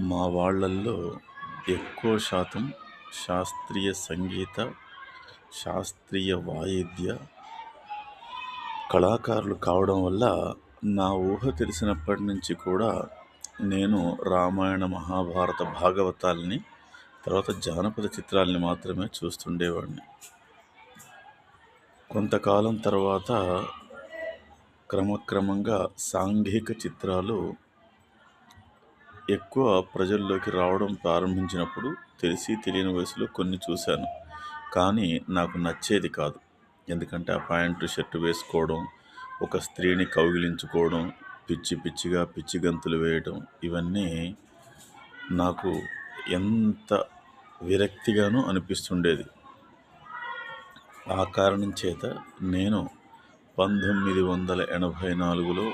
మా వాళ్ళల్లో ఎక్కువ శాతం శాస్త్రీయ సంగీత శాస్త్రీయ వాయిద్య కళాకారులు కావడం వల్ల నా ఊహ తెలిసినప్పటి నుంచి కూడా నేను రామాయణ మహాభారత భాగవతాల్ని తర్వాత జానపద చిత్రాల్ని మాత్రమే చూస్తుండేవాడిని. కొంతకాలం తర్వాత క్రమక్రమంగా సాంఘిక చిత్రాలు ఎక్కువ ప్రజల్లోకి రావడం ప్రారంభించినప్పుడు తెలిసి తెలియని వయసులో కొన్ని చూశాను. కానీ నాకు నచ్చేది కాదు. ఎందుకంటే ఆ ప్యాంటు షర్ట్ వేసుకోవడం ఒక స్త్రీని కౌగిలించుకోవడం పిచ్చి పిచ్చిగా పిచ్చి గంతులు వేయడం ఇవన్నీ నాకు ఎంత విరక్తిగానూ అనిపిస్తుండేది. ఆ కారణం చేత నేను పంతొమ్మిది వందల ఎనభై నాలుగులో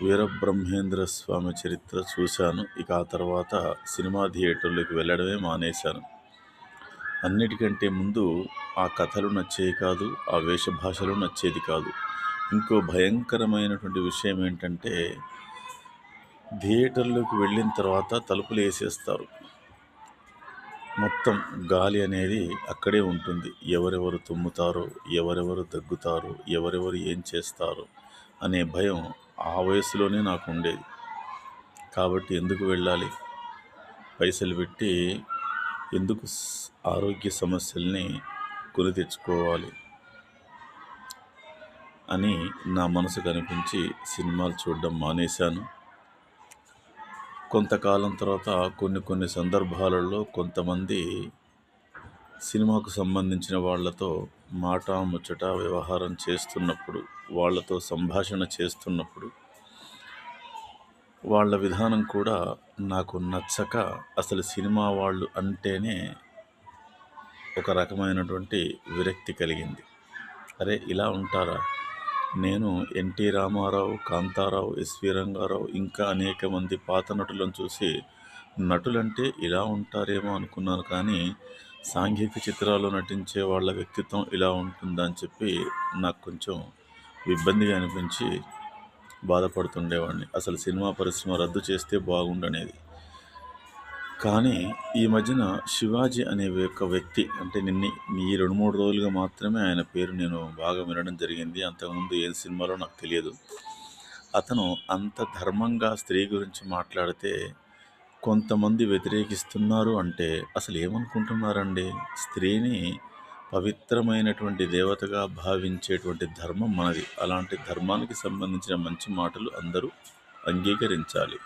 వీరబ్రహ్మేంద్ర స్వామి చరిత్ర చూశాను. ఇక ఆ తర్వాత సినిమా థియేటర్లోకి వెళ్ళడమే మానేశాను. అన్నిటికంటే ముందు ఆ కథలు నచ్చేవి కాదు ఆ వేషభాషలు నచ్చేది కాదు. ఇంకో భయంకరమైనటువంటి విషయం ఏంటంటే థియేటర్లోకి వెళ్ళిన తర్వాత తలుపులు వేసేస్తారు. మొత్తం గాలి అనేది అక్కడే ఉంటుంది. ఎవరెవరు తుమ్ముతారో ఎవరెవరు దగ్గుతారో ఎవరెవరు ఏం చేస్తారో అనే భయం ఆ వయసులోనే నాకు ఉండేది కాబట్టి ఎందుకు వెళ్ళాలి? పైసలు పెట్టి ఎందుకు ఆరోగ్య సమస్యల్ని కొని తెచ్చుకోవాలి? అని నా మనసు కనిపించి సినిమాలు చూడడం మానేశాను. కొంతకాలం తర్వాత కొన్ని కొన్ని సందర్భాలలో కొంతమంది సినిమాకు సంబంధించిన వాళ్ళతో మాట ముచ్చట వ్యవహారం చేస్తున్నప్పుడు వాళ్ళతో సంభాషణ చేస్తున్నప్పుడు వాళ్ళ విధానం కూడా నాకు నచ్చక అసలు సినిమా వాళ్ళు అంటేనే ఒక రకమైనటువంటి విరక్తి కలిగింది. అరే ఇలా ఉంటారా? నేను ఎన్టీ రామారావు కాంతారావు ఎస్వి రంగారావు ఇంకా అనేక మంది పాత నటులను చూసి నటులంటే ఇలా ఉంటారేమో అనుకున్నాను కానీ సాంఘిక చిత్రాల్లో నటించే వాళ్ళ వ్యక్తిత్వం ఇలా ఉంటుందని చెప్పి నాకు కొంచెం ఇబ్బందిగా అనిపించి బాధపడుతుండేవాడిని. అసలు సినిమా పరిశ్రమ రద్దు చేస్తే బాగుండనేది. కానీ ఈ మధ్యన శివాజీ అనే ఒక వ్యక్తి అంటే నిన్న ఈ రెండు మూడు రోజులుగా మాత్రమే ఆయన పేరు నేను బాగా వినడం జరిగింది. అంతకుముందు ఏ సినిమాలో నాకు తెలియదు. అతను అంత ధర్మంగా స్త్రీ గురించి మాట్లాడితే కొంతమంది వ్యతిరేకిస్తున్నారు అంటే అసలు ఏమనుకుంటున్నారండి స్త్రీని పవిత్రమైనటువంటి దేవతగా భావించేటువంటి ధర్మం మనది. అలాంటి ధర్మానికి సంబంధించిన మంచి మాటలు అందరూ అంగీకరించాలి.